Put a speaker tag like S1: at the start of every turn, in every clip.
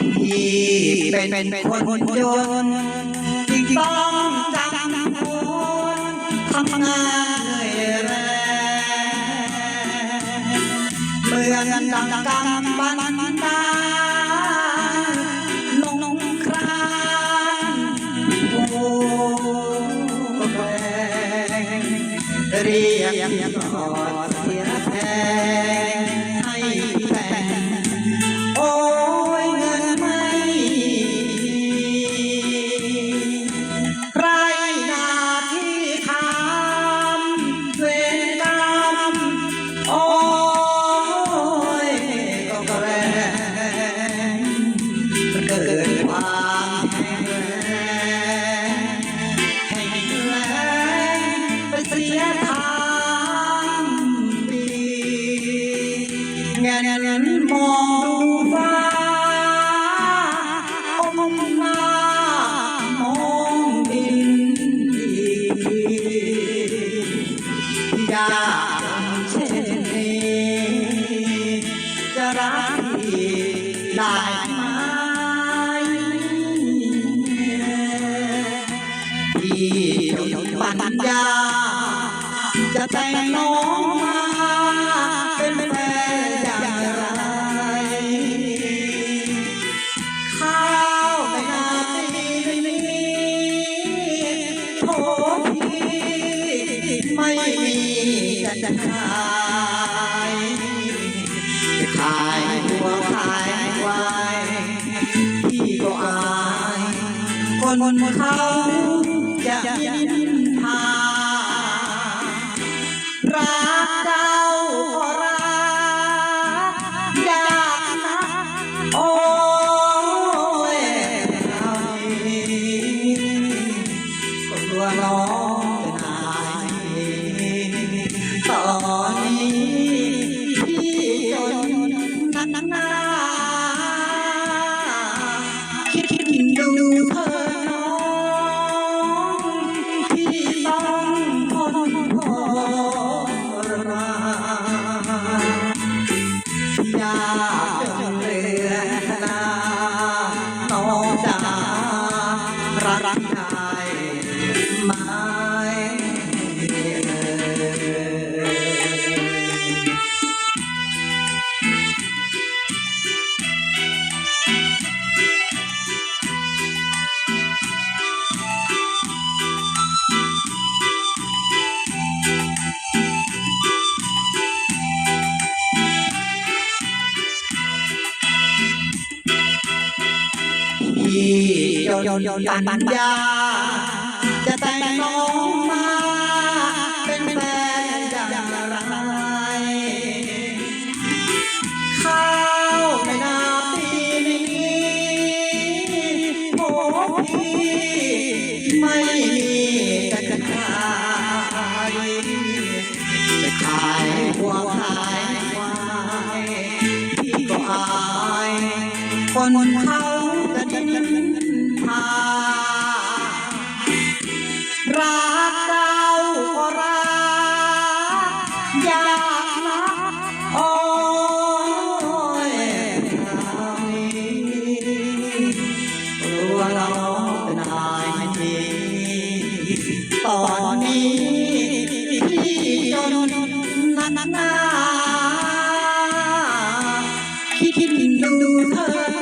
S1: ที่เป็นคนจนที่ต้องจำคนทำงานเหนื่อยแรงเมื่อเงินดังกำบันดาลงลงครานโอ้แรงเรียกยอดเสียแทงให้แฟน เงินเงินมองดูฟ้าอมมามอง ไม่มีจะขายขายหัวขายควายพี่ก็อายคนเขาจะยินทารักเจ้าก็รักยากนะโอ้ยเราก็กลัวน้อง นักหนาคิดคิดดูเธอน้องพี่ต้องทนทรมานอยากเลือนาน้องจ๋ารักได้ จนปัญญา จะแต่งน้องมา เป็นแฟนอย่างไรข้าวในนาปีนี้โอ้พี่ไม่มีจะขายจะขายหัวขายควายพี่ก็อายคนเขา กอยากนะโอ้ยเรากลัวเราจะนายทีตอนนี้พี่จนนักหนาคิดคิดดูเธอ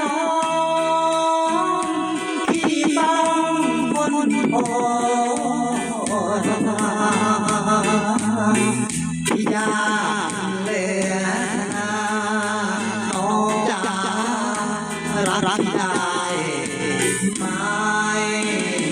S1: ไม่